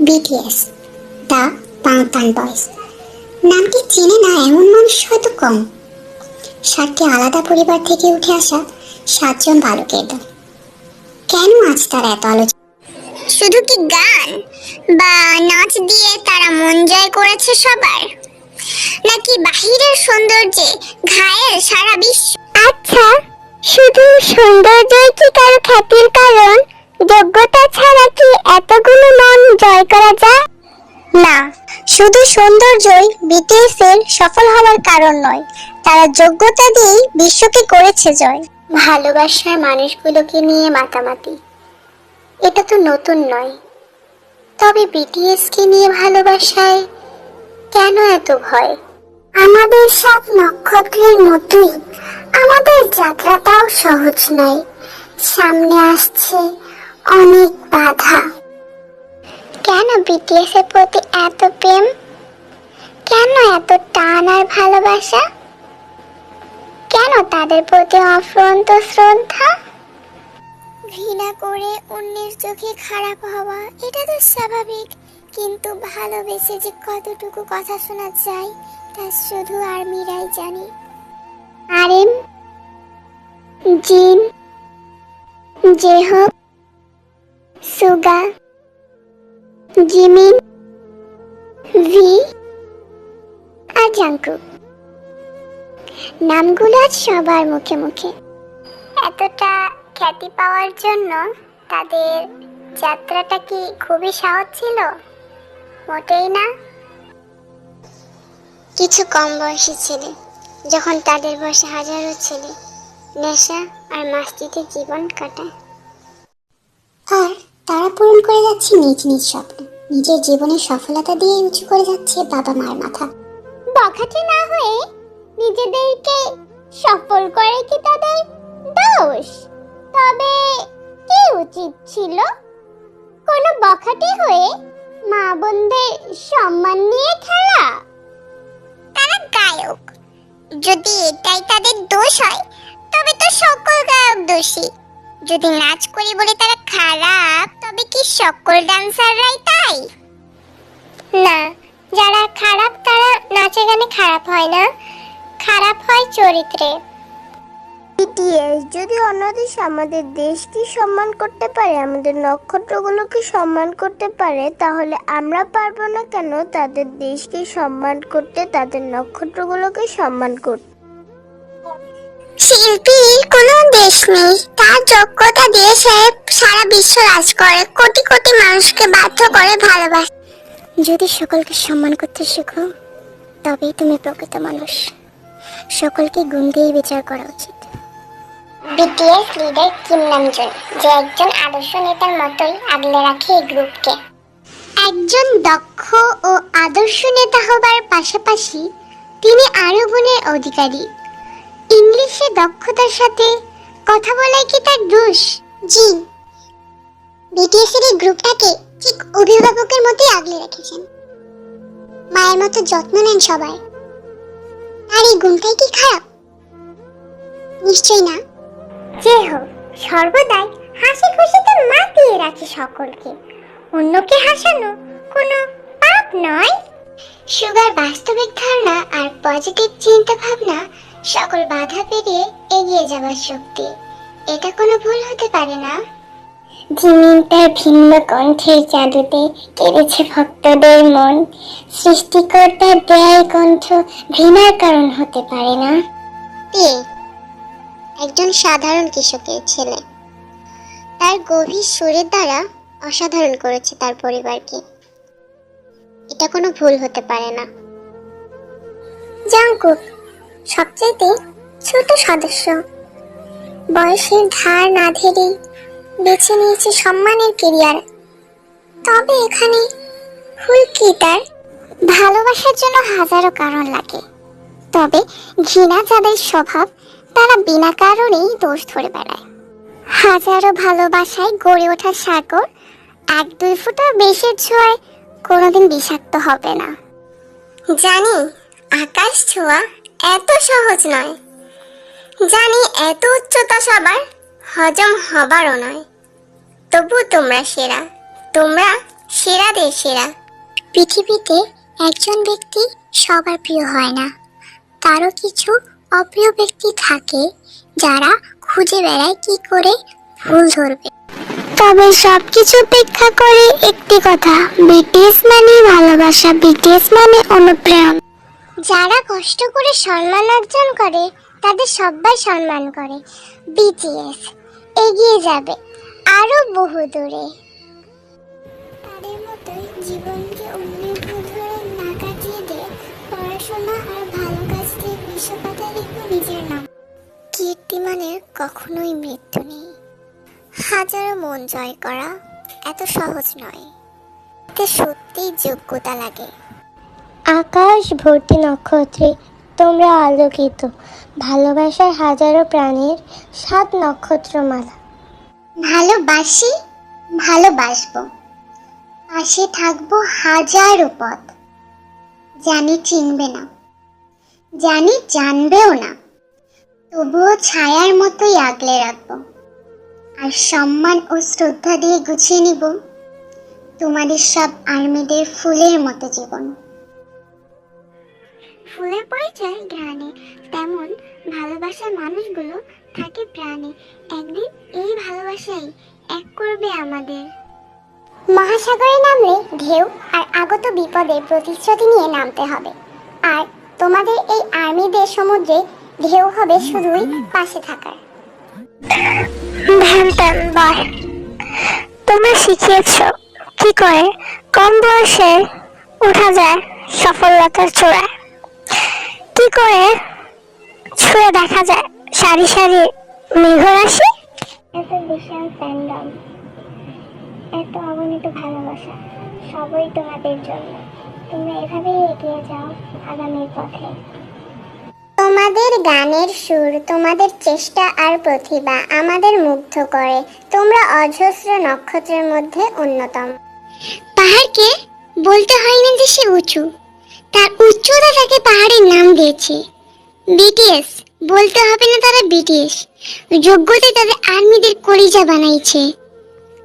BTS the বাংটান boys নামটি চেনে না এমন মানুষ হয়তো কম। সাতটি আলাদা পরিবার থেকে উঠে আসা সাতজন বালকের দল। কেন আজ তার এত আলোচনা শুধু কি গান বা নাচ দিয়ে তারা মন জয় করেছে সবার? নাকি বাহিরের সৌন্দর্যে ঘায়ের সারা বিশ্ব আচ্ছা শুধু সৌন্দর্যই কি কারও খ্যাতির কারণ? যোগ্যতা জয় করা যায় না, শুধু সৌন্দর্যই বিটিএস এর সফল হওয়ার কারণ নয়, তারা যোগ্যতা দিয়েই বিশ্বকে করেছে জয়। ভালোবাসার মানুষগুলোকে নিয়ে মাতামাতি, এটা তো নতুন নয়। তবে বিটিএস কে নিয়ে ভালোবাসায় কেন এত ভয়? আমাদের সাত নক্ষত্রের মতোই, আমাদের যাত্রাটাও সহজ নয়। সামনে আসছে অনেক বাধা। কেন বিটিএস এর প্রতি এত প্রেম? কেন এত টান আর ভালোবাসা? কেন তাদের প্রতি অফ্রন্ত শ্রদ্ধা? ঘৃণা করে অন্যের চোখে খারাপ হওয়া এটা তো স্বাভাবিক। কিন্তু ভালোবেসে যে কতটুকু কথা শোনা যায় তা শুধু আর্মিরাই জানে। আরেম জিন জেহব সুগা জিমিন, ভি, আর জাঙ্কুক নামগুলো আজ সবার মুখে মুখে। এতটা খ্যাতি পাওয়ার জন্য তাদের যাত্রাটা কি খুবই সহজ ছিল? মোটেই না। কিছু কম বয়সী ছেলে, যখন তাদের বয়সে হাজারো ছেলে, নেশা আর মাস্তিতে জীবন কাটায়। আর তারা পূরণ করে যাচ্ছে নিজ নিজ স্বপ্ন। নিজের জীবনের সফলতা দিয়ে উঁচু করে যাচ্ছে বাবা মার মাথা। বখাটে না হয়ে নিজেদেরকে সফল করে কি তাদের দোষ? তবে কি উচিত ছিল? কোনো বখাটে হয়ে মা বোনদের সম্মান নিয়ে খেলা? তারা গায়ক। যদি এটাই তাদের দোষ হয় তবে তো সকল গায়ক দোষী। যদি নাচ করি বলে তারা খারাপ, তবে কি সকল ডান্সাররাই তাই? না, যারা খারাপ, তারা নাচে গানে খারাপ হয় না। খারাপ হয় চরিত্রে। বিটিএস যদি অন্য দেশ, আমাদের দেশকে সম্মান করতে পারে? আমাদের নক্ষত্রগুলোকে সম্মান করতে পারে? তাহলে আমরা পারব না কেন? তাদের দেশকে সম্মান করতে, তাদের নক্ষত্রগুলোকে সম্মান করতে। শিল্পীর কোনো দেশ নেই। তার যোগ্যতা দিয়ে সে সারা বিশ্ব রাজ করে কোটি কোটি মানুষকে বাধ্য করে ভালোবাসে। যদি সকলকে সম্মান করতে শেখো তবেই তুমি প্রকৃত মানুষ। সকলকে গুণ দিয়েই বিচার করা উচিত। বিটিএস লিডার কিম নামজুন যে একজন আদর্শ নেতার মতোই আগলে রাখে এই গ্রুপকে। একজন দক্ষ ও আদর্শ নেতা হবার পাশাপাশি তিনি আরও গুণের অধিকারী। ইংলিশে দক্ষতার সাথে কথা বলাই কি তার দোষ? জি। বিটিএস এর এই গ্রুপটাকে ঠিক অভিভাবকের মতোই আগলে রেখেছেন। মায়ের মতো যত্ন নেন সবাই। আর এই গুণটাই কি খারাপ? নিশ্চয়ই না। যে হোক সর্বদাই হাসি খুশিতে মাতিয়ে রাখে সকলকে। অন্যকে হাসানো কোনো পাপ নয়। সুগার বাস্তবিক ধারণা আর পজিটিভ চিন্তা ভাবনা সকল বাধা পেরিয়ে এগিয়ে যাওয়ার শক্তি। এটা কোনো ভুল হতে পারে না। তার ভিন্ন কণ্ঠের জাদুতে কেড়েছে ভক্তদের মন। সৃষ্টিকর্তার দেয় কণ্ঠ ঘৃণার কারণ হতে পারে না। একজন সাধারণ কৃষকের ছেলে। তার গভীর সুরের দ্বারা অসাধারণ করেছে তার পরিবারকে। এটা কোনো ভুল হতে পারে না। জাঙ্কুক সবচাইতে ছোট সদস্য। বয়সের ধার না ধেরে বেছে নিয়েছে সম্মানের কেরিয়ার। তবে এখানে ভুল কি তার? ভালোবাসার জন্য হাজারো কারণ লাগে। তবে ঘৃণা যাদের স্বভাব, তারা বিনা কারণেই দোষ ধরে বেড়ায়। হাজারো ভালোবাসায় গড়ে ওঠা সাগর এক দুই ফুটের বেশের ছোঁয়ায় কোনোদিন বিষাক্ত হবে না। জানি আকাশ ছোঁয়া এত সহজ নয়। জানি এত উচ্চতা সবার, হজম হবারও নয়। তবু তোমরা সেরা, তোমরা সেরাদের সেরা। পৃথিবীতে একজন ব্যক্তি সবার প্রিয় হয় না। তারও কিছু অপ্রিয় ব্যক্তি থাকে, যারা খুঁজে বেড়ায় কি করে ভুল ধরবে। তবে সবকিছু উপেক্ষা করে একটি কথা বিটিএস মানে ভালোবাসা বিটিএস মানে অনুপ্রেরণা। যারা কষ্ট করে সম্মান অর্জন করে, তাদের সবাই সম্মান করে। বিটিএস এগিয়ে যাবে আরও বহু দূরে। তাদের মতোই জীবনকে অন্যের ধরে না কাটিয়ে দিয়ে পড়াশোনা আর ভালো কাজ দিয়ে বিশ্বপাতে লিখব নিজের নাম। কীর্তিমানের কখনোই মৃত্যু নেই। হাজারো মন জয় করা এত সহজ নয়। এতে সত্যিই যোগ্যতা লাগে। আকাশ, ভর্তি নক্ষত্রে তোমরা আলোকিত। ভালোবাসার হাজারো প্রাণীর সাত নক্ষত্রমালা। ভালোবাসি, ভালোবাসবো। পাশে থাকব হাজারো পথ। জানি চিনবে না, জানি জানবেও না। তবুও ছায়ার মতোই আগলে রাখব। আর সম্মান ও শ্রদ্ধা দিয়ে গুছিয়ে নিব। তোমাদের সব আর্মিদের ফুলের মতো জীবন। ফুলের পরিচয় ঘ্রাণে তেমন ভালোবাসার মানুষগুলো থাকে প্রাণে। একদিন এই ভালোবাসাই এক করবে আমাদের। মহাসাগরে নামলে ঢেউ আর আগত বিপদের প্রতিশ্রুতি নিয়ে নামতে হবে। আর তোমাদের এই আর্মিদের সমুদ্রে ঢেউ হবে শুধুই পাশে থাকার। ভ্যানটান তোমরা শিখিয়েছ কি করে কম বয়সে ওঠা যায় সফলতার চূড়ায়। কি করে? ছুঁয়ে দেখা যায় সারি সারি মেঘরাশি। এত বিশাল ফ্যান্ডম এত অগণিত ভালোবাসা সবই তোমাদের জন্য। তোমরা এভাবেই এগিয়ে যাও আগামীর পথে। তোমাদের গানের সুর তোমাদের চেষ্টা আর প্রতিভা আমাদের মুগ্ধ করে। তোমরা অজস্র নক্ষত্রের মধ্যে অন্যতম। পাহাড়কে বলতে হয় না যে সে উঁচু। তার উচ্চতা তাকে পাহাড়ের নাম দিয়েছে। বিটিএস বলতে হবে না তারা বিটিএস যোগ্যতে তাদের আর্মিদের কলিজা বানাইছে।